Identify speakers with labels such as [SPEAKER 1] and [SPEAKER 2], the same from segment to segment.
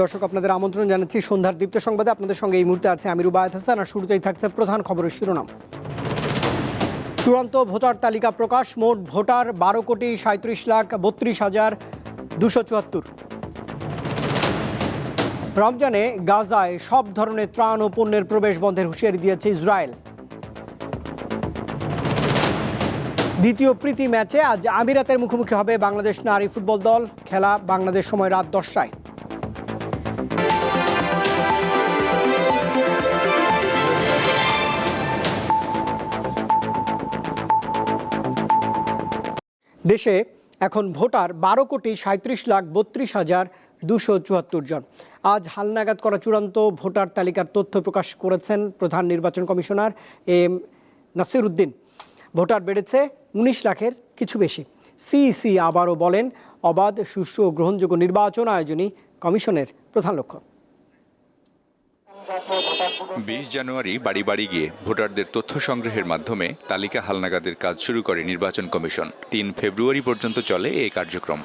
[SPEAKER 1] দর্শক আপনাদের আমন্ত্রণ জানাচ্ছি সন্ধ্যার দীপ্ত সংবাদে আপনাদের সঙ্গে এই মুহূর্তে আছে আমির রুবায়ত হাসান আর শুরুতেই থাকছে প্রধান খবরের শিরোনাম চূড়ান্ত ভোটার তালিকা প্রকাশ মোট ভোটার বারো কোটি সাঁত্রিশ লাখ বত্রিশ হাজার দুশো চুয়াত্তর রমজানে গাজায় সব ধরনের ত্রাণ ও পণ্যের প্রবেশ বন্ধের হুঁশিয়ারি দিয়েছে ইসরায়েল দ্বিতীয় প্রীতি ম্যাচে আজ আমিরাতের মুখোমুখি হবে বাংলাদেশ নারী ফুটবল দল খেলা বাংলাদেশ সময় রাত দশটায় দেশে এখন ভোটার বারো কোটি সাঁত্রিশ লাখ বত্রিশ হাজার দুশো চুয়াত্তর জন আজ হালনাগাদ করা চূড়ান্ত ভোটার তালিকার তথ্য প্রকাশ করেছেন প্রধান নির্বাচন commissioner M Nasir Uddin voter বেড়েছে উনিশ লাখের কিছু বেশি সিইসি আবারও বলেন অবাধ সুষ্ঠু ও গ্রহণযোগ্য নির্বাচন আয়োজনই কমিশনের প্রধান লক্ষ্য
[SPEAKER 2] বিশ জানুয়ারি বাড়ি বাড়ি গিয়ে ভোটারদের তথ্য সংগ্রহের মাধ্যমে তালিকা হালনাগাদের কাজ শুরু করে নির্বাচন কমিশন তিন ফেব্রুয়ারি পর্যন্ত চলে এই কার্যক্রম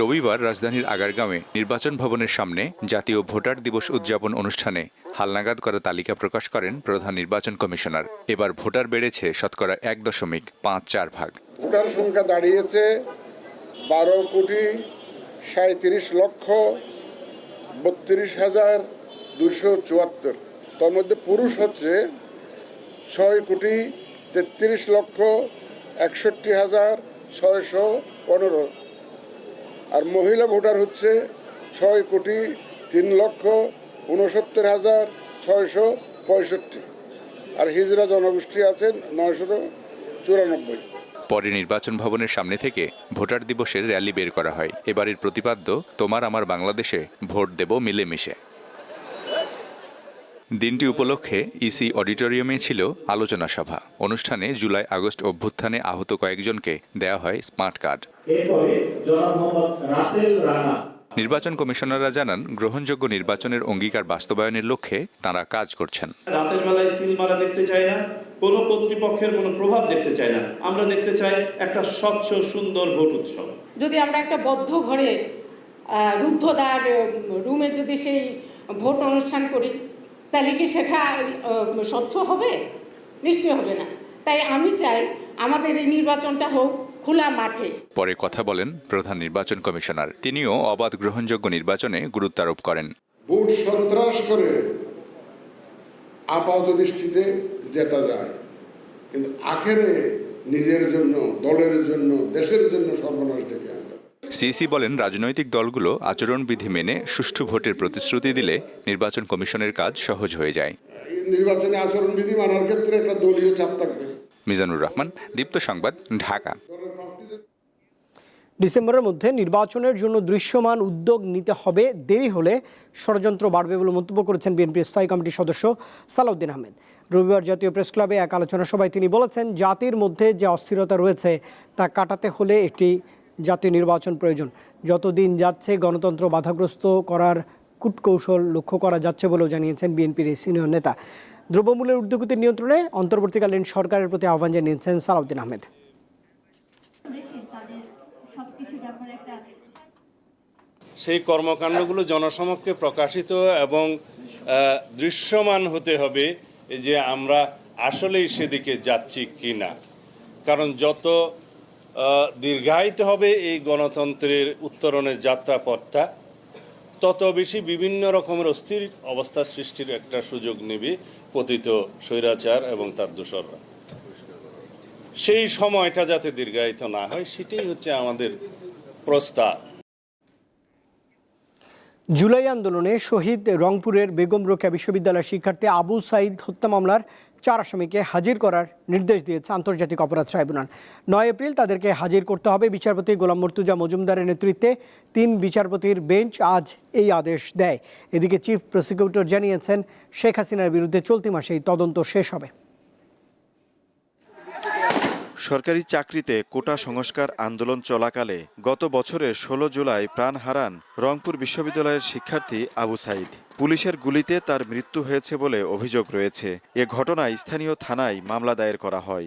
[SPEAKER 2] রবিবার রাজধানীর আগারগাঁওয়ে নির্বাচন ভবনের সামনে জাতীয় ভোটার দিবস উদযাপন অনুষ্ঠানে হালনাগাদ করা তালিকা প্রকাশ করেন প্রধান নির্বাচন কমিশনার এবার ভোটার বেড়েছে শতকরা এক দশমিক পাঁচ চার ভাগ
[SPEAKER 3] ভোটার সংখ্যা দাঁড়িয়েছে বারো কোটি সাঁত্রিশ লক্ষ বত্রিশ হাজার দুশো চুয়াত্তর তার মধ্যে পুরুষ হচ্ছে ছয় কোটি তেত্রিশ লক্ষ একষট্টি হাজার ছয়শো পনেরো আর মহিলা ভোটার হচ্ছে ছয় কোটি তিন লক্ষ উনসত্তর হাজার ছয়শো পঁয়ষট্টি আর হিজরা জনগোষ্ঠী আছেন নয়শো চুরানব্বই
[SPEAKER 2] পরে নির্বাচন ভবনের সামনে থেকে ভোটার দিবসের র্যালি বের করা হয় এবারের প্রতিপাদ্য তোমার আমার বাংলাদেশে ভোট দেব মিলেমিশে দিনটি উপলক্ষে ইসি অডিটোরিয়ামে ছিল আলোচনা সভা অনুষ্ঠানে জুলাই আগস্ট অভ্যুত্থানে আহত কয়েকজনকে দেয়া হয় স্মার্ট কার্ড নির্বাচন কমিশনাররা জানান গ্রহণযোগ্য নির্বাচনের অঙ্গীকার বাস্তবায়নের লক্ষ্যে তারা কাজ করছেন
[SPEAKER 4] রাতের বেলায় সিল মারা দেখতে চাই না কোনো কর্তৃপক্ষের কোনো প্রভাব দেখতে চাই না আমরা দেখতে চাই একটা স্বচ্ছ সুন্দর ভোট
[SPEAKER 5] উৎসব যদি আমরা একটা বদ্ধ ঘরে রুদ্ধদ্বার রুমে যদি সেই ভোট অনুষ্ঠান করি তাহলে কি সেটা স্বচ্ছ হবে নিশ্চয় হবে না তাই আমি চাই আমাদের এই নির্বাচনটা হোক খোলা মাঠে
[SPEAKER 2] পরে কথা বলেন প্রধান নির্বাচন কমিশনার তিনিও অবাধ গ্রহণযোগ্য নির্বাচনে গুরুত্ব আরোপ করেন
[SPEAKER 3] ভোট সন্ত্রাস করে আপাত দৃষ্টিতে জেতা যায় কিন্তু আখেরে নিজের জন্য দলের জন্য দেশের জন্য সর্বনাশ ডেকে আনে
[SPEAKER 2] সিসি বলেন রাজনৈতিক দলগুলো আচরণবিধি মেনে সুষ্ঠু ভোটের প্রতিশ্রুতি দিলে নির্বাচন কমিশনের কাজ সহজ হয়ে যায়
[SPEAKER 3] নির্বাচনে আচরণবিধি মানার ক্ষেত্রে একটা দলীয় চাপ থাকবে
[SPEAKER 2] মিজানুর রহমান দীপ্ত সংবাদ ঢাকা
[SPEAKER 1] ডিসেম্বরের মধ্যে নির্বাচনের জন্য দৃশ্যমান উদ্যোগ নিতে হবে দেরি হলে ষড়যন্ত্র বাড়বে বলে মন্তব্য করেছেন বিএনপির স্থায়ী কমিটির সদস্য সালাউদ্দিন আহমেদ রবিবার জাতীয় প্রেস ক্লাবে এক আলোচনা সভায় তিনি বলেছেন জাতির মধ্যে যে অস্থিরতা রয়েছে তা কাটাতে হলে একটি জাতীয় নির্বাচন প্রয়োজন যত দিন যাচ্ছে গণতন্ত্র বাধাগ্রস্ত করার কূটকৌশল লক্ষ্য করা যাচ্ছে বলেও জানিয়েছেন বিএনপির সিনিয়র নেতা দ্রব্যমূল্যের উদ্যোগতি নিয়ন্ত্রণে অন্তর্বর্তীকালীন সরকারের প্রতি আহ্বান জানিয়েছেন সালাউদ্দিন আহমেদ
[SPEAKER 6] সেই কর্মকাণ্ডগুলো জনসমক্ষে প্রকাশিত এবং দৃশ্যমান হতে হবে যে আমরা আসলেই সেদিকে যাচ্ছি কি না কারণ যত দীর্ঘায়িত হবে এই গণতন্ত্রের উত্তরণের যাত্রাপথটা তত বেশি বিভিন্ন রকমের অস্থির অবস্থা সৃষ্টির একটা সুযোগ নেবে পতিত স্বৈরাচার এবং তার দূষররা সেই সময়টা যাতে দীর্ঘায়িত না হয় সেটাই হচ্ছে আমাদের প্রস্তাব
[SPEAKER 1] জুলাই আন্দোলনে শহীদ রংপুরের বেগম রোকেয়া বিশ্ববিদ্যালয়ের শিক্ষার্থী আবু সাইদ হত্যা মামলার চার আসামিকে হাজির করার নির্দেশ দিয়েছে আন্তর্জাতিক অপরাধ ট্রাইব্যুনাল নয় এপ্রিল তাদেরকে হাজির করতে হবে বিচারপতি গোলাম মর্তুজা মজুমদারের নেতৃত্বে তিন বিচারপতির বেঞ্চ আজ এই আদেশ দেয় এদিকে চিফ প্রসিকিউটর জানিয়েছেন শেখ হাসিনার বিরুদ্ধে চলতি মাসেই তদন্ত শেষ হবে
[SPEAKER 2] সরকারি চাকরিতে কোটা সংস্কার আন্দোলন চলাকালে গত বছরের ১৬ জুলাই প্রাণ হারান রংপুর বিশ্ববিদ্যালয়ের শিক্ষার্থী আবু সাইদ পুলিশের গুলিতে তার মৃত্যু হয়েছে বলে অভিযোগ রয়েছে এ ঘটনায় স্থানীয় থানায় মামলা দায়ের করা হয়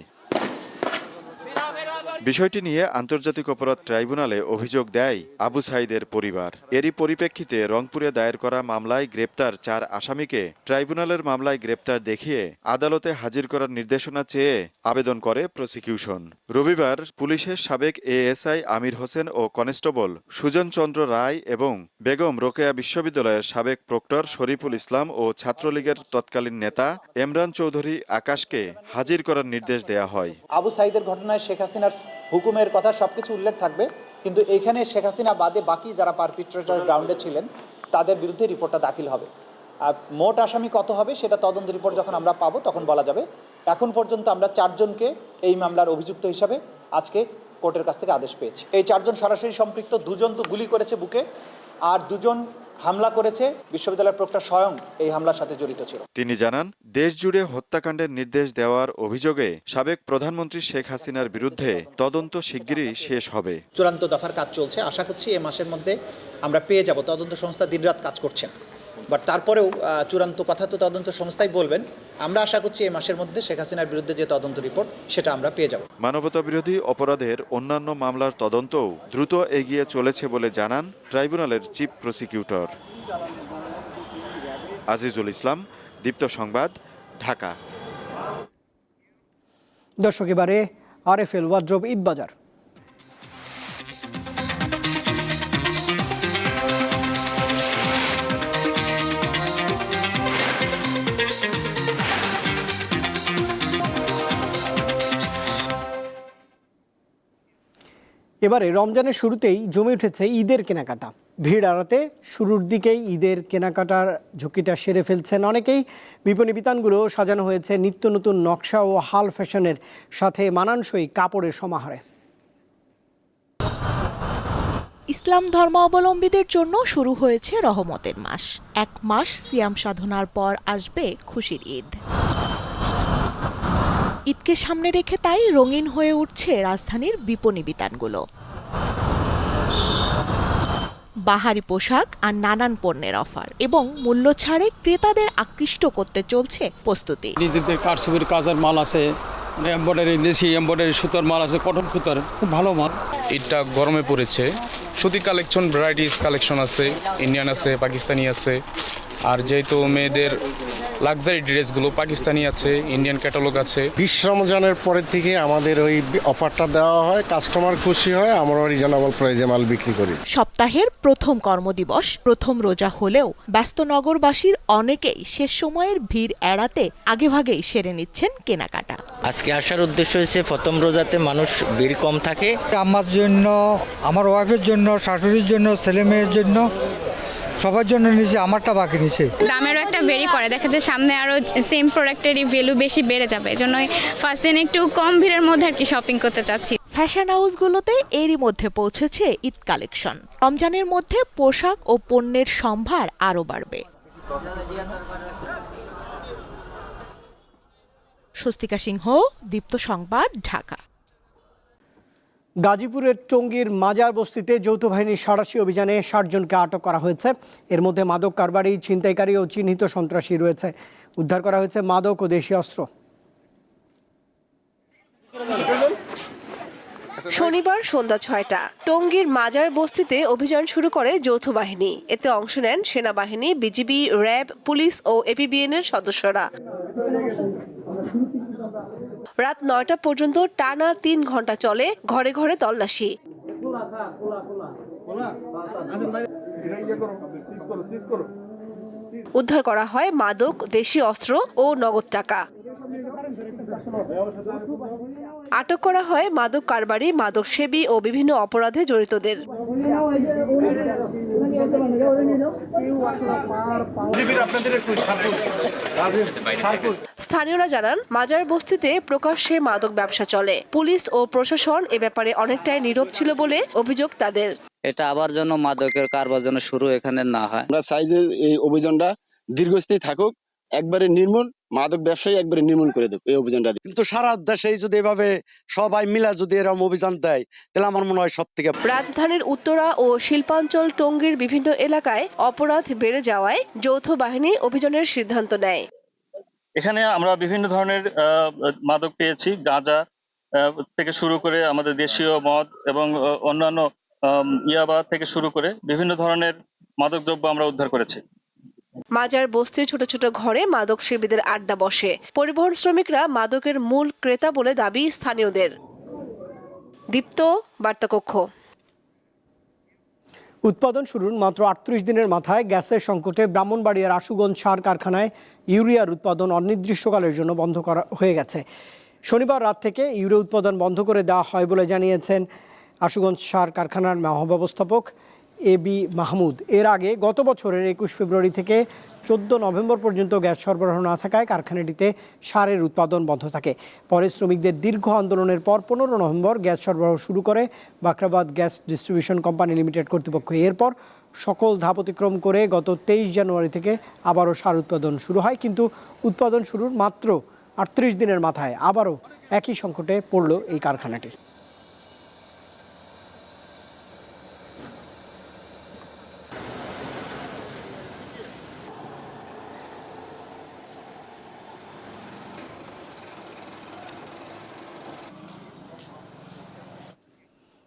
[SPEAKER 2] বিষয়টি নিয়ে আন্তর্জাতিক অপরাধ ট্রাইব্যুনালে অভিযোগ দেয় আবু সাইদের পরিবার এরই পরিপ্রেক্ষিতে রংপুরে দায়ের করা মামলায় গ্রেপ্তার চার আসামিকে ট্রাইব্যুনালের মামলায় গ্রেপ্তার দেখিয়ে আদালতে হাজির করার নির্দেশনা চেয়ে আবেদন করে প্রসিকিউশন রবিবার পুলিশের সাবেক এএসআই আমির হোসেন ও কনস্টেবল সুজন চন্দ্র রায় এবং বেগম রোকেয়া বিশ্ববিদ্যালয়ের সাবেক প্রক্টর শরীফুল ইসলাম ও ছাত্রলীগের তৎকালীন নেতা এমরান চৌধুরী আকাশকে হাজির করার নির্দেশ দেয়া
[SPEAKER 7] হয় আবু সাইদের ঘটনায় শেখ হাসিনার হুকুমের কথা সব কিছু উল্লেখ থাকবে কিন্তু এইখানে শেখ হাসিনা বাদে বাকি যারা পারপিট্রেটার গ্রাউন্ডে ছিলেন তাদের বিরুদ্ধে রিপোর্টটা দাখিল হবে আর মোট আসামি কত হবে সেটা তদন্ত রিপোর্ট যখন আমরা পাবো তখন বলা যাবে এখন পর্যন্ত আমরা চারজনকে এই মামলার অভিযুক্ত হিসাবে আজকে কোর্টের কাছ থেকে আদেশ পেয়েছি এই চারজন সরাসরি সম্পৃক্ত দুজন তো গুলি করেছে বুকে আর দুজন হামলা করেছে বিশ্ববিদ্যালয়ের প্রক্টর স্বয়ং এই হামলার সাথে জড়িত ছিল
[SPEAKER 2] তিনি জানান দেশ জুড়ে হত্যাকাণ্ডের নির্দেশ দেওয়ার অভিযোগে সাবেক প্রধানমন্ত্রী শেখ হাসিনার বিরুদ্ধে তদন্ত শিগগিরই শেষ হবে
[SPEAKER 8] চূড়ান্ত দফার কাজ চলছে আশা করছি এ মাসের মধ্যে আমরা পেয়ে যাব তদন্ত সংস্থা দিনরাত কাজ করছেন বাট তারপরেও চূড়ান্ত কথা তো তদন্ত সংস্থাই বলবেন আমরা আশা করছি এই মাসের মধ্যে শেখ হাসিনার বিরুদ্ধে যে তদন্ত রিপোর্ট সেটা আমরা পেয়ে যাব
[SPEAKER 2] মানবতা বিরোধী অপরাধের অন্যান্য মামলার তদন্তও দ্রুত এগিয়ে চলেছে বলে জানান ট্রাইব্যুনালের চিফ প্রসিকিউটর আজিজুল ইসলাম দীপ্ত সংবাদ ঢাকা
[SPEAKER 1] দর্শক এবারে আরএফএল ওয়াজ্রব ঈদবাজার এবারে রমজানের শুরুতেই জমে উঠেছে ঈদের কেনাকাটা ভিড় আড়াতে শুরুর দিকেই ঈদের কেনাকাটার ঝুঁকিটা সেরে ফেলছেন অনেকেই বিপণী বিতানগুলো সাজানো হয়েছে নিত্য নতুন নকশা ও হাল ফ্যাশনের সাথে মানানসই কাপড়ের সমাহারে
[SPEAKER 9] ইসলাম ধর্ম অবলম্বীদের জন্য শুরু হয়েছে রহমতের মাস এক মাস সিয়াম সাধনার পর আসবে খুশির ঈদ ঈদকে সামনে রেখে তাই রঙিন হয়ে উঠছে রাজধানীর বিপণী বিতানগুলো বাহারি পোশাক আর নানান পণ্যের অফার এবং মূল্য ছাড়ে ক্রেতাদের আকৃষ্ট করতে চলছে
[SPEAKER 10] প্রস্তুতি নিজেদের কারসুবির কাজের মাল আছে এমব্রয়ডারি দেশি এম্বয়ডারি সুতার মাল আছে কটন সুতার খুব ভালো মাল এটা গরমে পড়েছে সুতি কালেকশন ভ্যারাইটিস কালেকশন আছে ইন্ডিয়ান আছে পাকিস্তানি আছে আর যেহেতু মেয়েদের লাক্সারি ড্রেসগুলো পাকিস্তানি আছে ইন্ডিয়ান ক্যাটালগ আছে
[SPEAKER 11] বিশ্রামজনের পরের থেকে আমাদের ওই অফারটা দেওয়া হয় কাস্টমার খুশি হয় আমরা রিজনেবল প্রাইজে মাল বিক্রি
[SPEAKER 9] করি সপ্তাহের প্রথম কর্মদিবস প্রথম রোজা হলেও ব্যস্ত নগরবাসীর অনেকেই শেষ সময়ের ভিড় এড়াতে আগেভাগেই সেরে নিচ্ছেন কেনাকাটা
[SPEAKER 12] আজকে আসার উদ্দেশ্য হয়েছে প্রথম রোজাতে মানুষ ভিড় কম থাকে
[SPEAKER 13] আমার জন্য আমার ওয়াইফের জন্য শাশুড়ির জন্য ছেলে মেয়ের জন্য সবার জন্য নিচে আমারটা বাকি
[SPEAKER 14] নিচে দামেরও একটা ভেরি করে দেখা যায় সামনে আরও সেম প্রোডাক্টেরই ভ্যালু বেশি বেড়ে যাবে এজন্যই ফার্স্ট দিন একটু কম ভিড়ের মধ্যে আর কি শপিং করতে চাচ্ছি
[SPEAKER 9] ফ্যাশন হাউসগুলোতে এরই মধ্যে পৌঁছেছে ঈদ কালেকশন রমজানের মধ্যে পোশাক ও পণ্যের সম্ভার আরও বাড়বে স্বস্তিকা সিংহ দীপ্ত সংবাদ ঢাকা
[SPEAKER 1] গাজীপুরের টঙ্গীর মাজার বস্তিতে যৌথ বাহিনীর সাড়াশি অভিযানে ষাটজনকে আটক করা হয়েছে এর মধ্যে মাদক কারবারি ছিনতাইকারী ও চিহ্নিত সন্ত্রাসী রয়েছে উদ্ধার করা হয়েছে মাদক ও দেশি অস্ত্র
[SPEAKER 9] শনিবার সন্ধ্যা ছয়টা টঙ্গীর মাজার বস্তিতে অভিযান শুরু করে যৌথ বাহিনী এতে অংশ নেন সেনাবাহিনী বিজিবি র্যাব পুলিশ ও এপিবিএন এর সদস্যরা রাত নয়টা পর্যন্ত টানা তিন ঘন্টা চলে ঘরে ঘরে তল্লাশি উদ্ধার করা হয় মাদক দেশি অস্ত্র ও নগদ টাকা আটক করা হয় মাদক কারবারি মাদক সেবী ও বিভিন্ন অপরাধে জড়িতদের স্থানীয়রা জানান মাজার বস্তিতে প্রকাশ্যে মাদক ব্যবসা চলে পুলিশ ও প্রশাসন এ ব্যাপারে অনেকটাই নীরব ছিল বলে অভিযোগ তাদের
[SPEAKER 15] এটা আবার যেন মাদকের কারবার যেন শুরু এখানে না
[SPEAKER 16] হয় আমরা সাইজের এই অভিযানটা দীর্ঘস্থায়ী থাকুক একবারে নির্মূল মাদক ব্যবসায়ী একবারে নির্মূল করে দেবো এই
[SPEAKER 17] অভিযানটা কিন্তু সারা দেশেই যদি এভাবে সবাই মিলা যদি এরকম অভিযান দেয় তাহলে আমার মনে হয় সব থেকে
[SPEAKER 9] রাজধানীর উত্তরা ও শিল্পাঞ্চল টঙ্গীর বিভিন্ন এলাকায় অপরাধ বেড়ে যাওয়ায় যৌথ বাহিনী অভিযানের সিদ্ধান্ত নেয়
[SPEAKER 18] এখানে আমরা বিভিন্ন ধরনের মাদক পেয়েছি গাঁজা থেকে শুরু করে আমাদের দেশীয় মদ এবং অন্যান্য ইয়াবা থেকে শুরু করে বিভিন্ন ধরনের মাদকদ্রব্য আমরা উদ্ধার করেছি
[SPEAKER 9] মাজার বস্তির ছোট ছোট ঘরে মাদক সেবীদের আড্ডা বসে পরিবহন শ্রমিকরা মাদকের মূল ক্রেতা বলে দাবি স্থানীয়দের দীপ্ত বার্তাকক্ষ
[SPEAKER 1] উৎপাদন শুরুর মাত্র আটত্রিশ দিনের মাথায় গ্যাসের সংকটে ব্রাহ্মণবাড়িয়ার আশুগঞ্জ সার কারখানায় ইউরিয়ার উৎপাদন অনির্দিষ্টকালের জন্য বন্ধ করা হয়ে গেছে শনিবার রাত থেকে ইউরিয়া উৎপাদন বন্ধ করে দেওয়া হয় বলে জানিয়েছেন আশুগঞ্জ সার কারখানার মহাব্যবস্থাপক এ বি মাহমুদ এর আগে গত বছরের একুশ ফেব্রুয়ারি থেকে চোদ্দ নভেম্বর পর্যন্ত গ্যাস সরবরাহ না থাকায় কারখানাটিতে সারের উৎপাদন বন্ধ থাকে পরে শ্রমিকদের দীর্ঘ আন্দোলনের পর পনেরো নভেম্বর গ্যাস সরবরাহ শুরু করে Bakhrabad gas distribution company limited কর্তৃপক্ষ এরপর সকল ধাপ অতিক্রম করে গত তেইশ জানুয়ারি থেকে আবারও সার উৎপাদন শুরু হয় কিন্তু উৎপাদন শুরুর মাত্র আটত্রিশ দিনের মাথায় আবারও একই সংকটে পড়ল এই কারখানাটি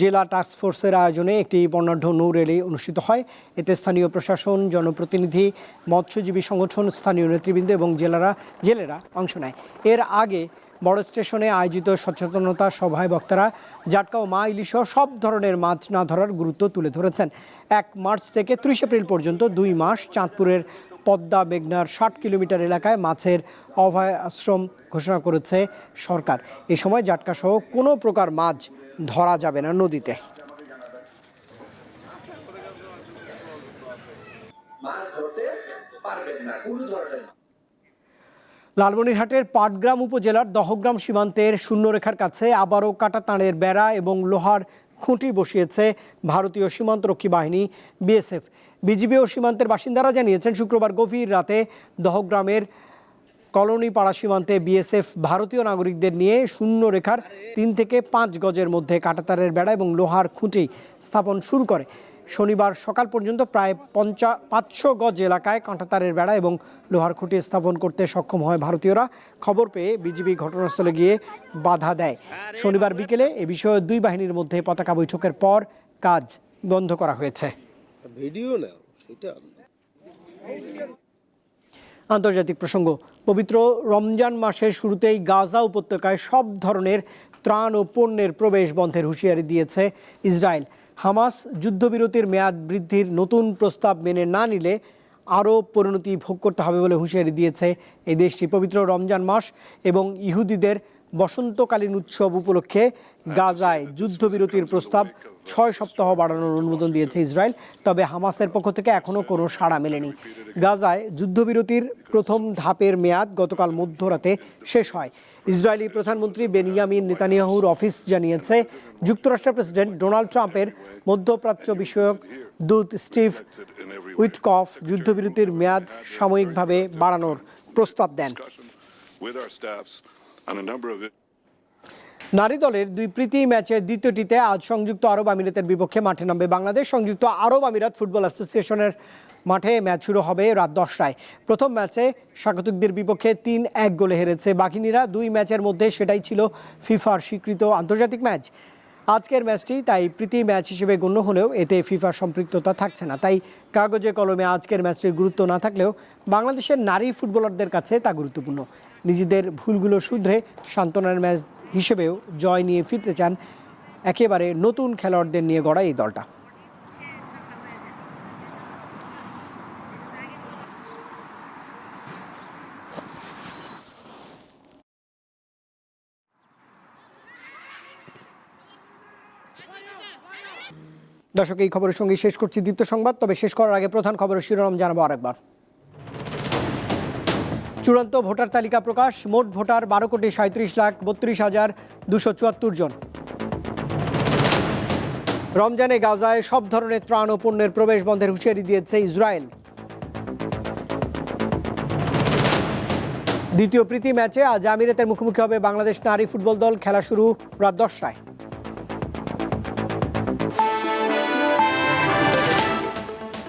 [SPEAKER 1] জেলা টাস্কফোর্সের আয়োজনে একটি বর্ণাঢ্য নৌ র্যালি অনুষ্ঠিত হয় এতে স্থানীয় প্রশাসন জনপ্রতিনিধি মৎস্যজীবী সংগঠন স্থানীয় নেতৃবৃন্দ এবং জেলারা জেলেরা অংশ নেয় এর আগে বড় স্টেশনে আয়োজিত সচেতনতা সভায় বক্তারা জাটকা ও মা ইলিশ সব ধরনের মাছ না ধরার গুরুত্ব তুলে ধরেছেন এক মার্চ থেকে ত্রিশ এপ্রিল পর্যন্ত দুই মাস চাঁদপুরের পদ্মা মেঘনার ষাট কিলোমিটার এলাকায় মাছের অভয় আশ্রম ঘোষণা করেছে সরকার এ সময় জাটকাসহ কোনো প্রকার মাছ ধরা যাবে না নদীতে লালমনিরহাটের পাটগ্রাম উপজেলার দহগ্রাম সীমান্তের শূন্যরেখার কাছে আবারও কাটা তাঁড়ের বেড়া এবং লোহার খুঁটি বসিয়েছে ভারতীয় সীমান্তরক্ষী বাহিনী বিএসএফ বিজিবি ও সীমান্তের বাসিন্দারা জানিয়েছেন শুক্রবার গভীর রাতে দহগ্রামের কলোনি পাড়া সীমান্তে বিএসএফ ভারতীয় নাগরিকদের নিয়ে শূন্য রেখার তিন থেকে পাঁচ গজের মধ্যে কাটাতারের বেড়া এবং লোহার খুঁটি স্থাপন শুরু করে শনিবার সকাল পর্যন্ত প্রায় পঞ্চা পাঁচশো গজ এলাকায় কাঁটাতারের বেড়া এবং লোহার খুঁটি স্থাপন করতে সক্ষম হয় ভারতীয়রা খবর পেয়ে বিজিবি ঘটনাস্থলে গিয়ে বাধা দেয় শনিবার বিকেলে এ বিষয়ে দুই বাহিনীর মধ্যে পতাকা বৈঠকের পর কাজ বন্ধ করা হয়েছে ভিডিও না সেটা আন্তর্জাতিক প্রসঙ্গ পবিত্র রমজান মাসের শুরুতেই গাজা উপত্যকায় সব ধরনের ত্রাণ ও পণ্যের প্রবেশ বন্ধের হুঁশিয়ারি দিয়েছে ইসরায়েল হামাস যুদ্ধবিরতির মেয়াদ বৃদ্ধির নতুন প্রস্তাব মেনে না নিলে আরও পরিণতি ভোগ করতে হবে বলে হুঁশিয়ারি দিয়েছে এই দেশটি পবিত্র রমজান মাস এবং ইহুদিদের বসন্তকালীন উৎসব উপলক্ষে গাজায় যুদ্ধবিরতির প্রস্তাব ছয় সপ্তাহ বাড়ানোর অনুমোদন দিয়েছে ইসরায়েল তবে হামাসের পক্ষ থেকে এখনও কোনো সাড়া মেলেনি গাজায় যুদ্ধবিরতির প্রথম ধাপের মেয়াদ গতকাল মধ্যরাতে শেষ হয় ইসরায়েলি প্রধানমন্ত্রী বেনিয়ামিন নেতানিয়াহুর অফিস জানিয়েছে যুক্তরাষ্ট্রের প্রেসিডেন্ট ডোনাল্ড ট্রাম্পের মধ্যপ্রাচ্য বিষয়ক দূত স্টিভ উইটকফ যুদ্ধবিরতির মেয়াদ সাময়িকভাবে বাড়ানোর প্রস্তাব দেন on a number of নারী দলের দুই প্রীতি ম্যাচের দ্বিতীয়টিতে আজ সংযুক্ত আরব আমিরাতের বিপক্ষে মাঠে নামবে বাংলাদেশ সংযুক্ত আরব আমিরাত ফুটবল অ্যাসোসিয়েশনের মাঠে ম্যাচ শুরু হবে রাত দশটায় প্রথম ম্যাচে স্বাগতিকদের বিপক্ষে তিন এক গোলে হেরেছে বাঘিনীরা দুই ম্যাচের মধ্যে সেটাই ছিল ফিফার স্বীকৃত আন্তর্জাতিক ম্যাচ আজকের ম্যাচটি তাই প্রীতি ম্যাচ হিসেবে গণ্য হলেও এতে ফিফার সম্পৃক্ততা থাকছে না তাই কাগজে কলমে আজকের ম্যাচটির গুরুত্ব না থাকলেও বাংলাদেশের নারী ফুটবলারদের কাছে তা গুরুত্বপূর্ণ নিজেদের ভুলগুলো শুধরে সান্ত্বনার ম্যাচ হিসেবেও জয় নিয়ে ফিরতে চান একেবারে নতুন খেলোয়াড়দের নিয়ে গড়া এই দলটা দর্শক এই খবরের সঙ্গে শেষ করছি দীপ্ত সংবাদ তবে শেষ করার আগে প্রধান খবরের শিরোনাম জানাবো আরেকবার চূড়ান্ত ভোটার তালিকা প্রকাশ মোট ভোটার বারো কোটি সাঁত্রিশ লাখ বত্রিশ হাজার দুশো চুয়াত্তর জন রমজানে গাজায় সব ধরনের ত্রাণ ও পণ্যের প্রবেশ বন্ধের হুঁশিয়ারি দিয়েছে ইসরায়েল দ্বিতীয় প্রীতি ম্যাচে আজ আমিরাতের মুখোমুখি হবে বাংলাদেশ নারী ফুটবল দল খেলা শুরু রাত দশটায়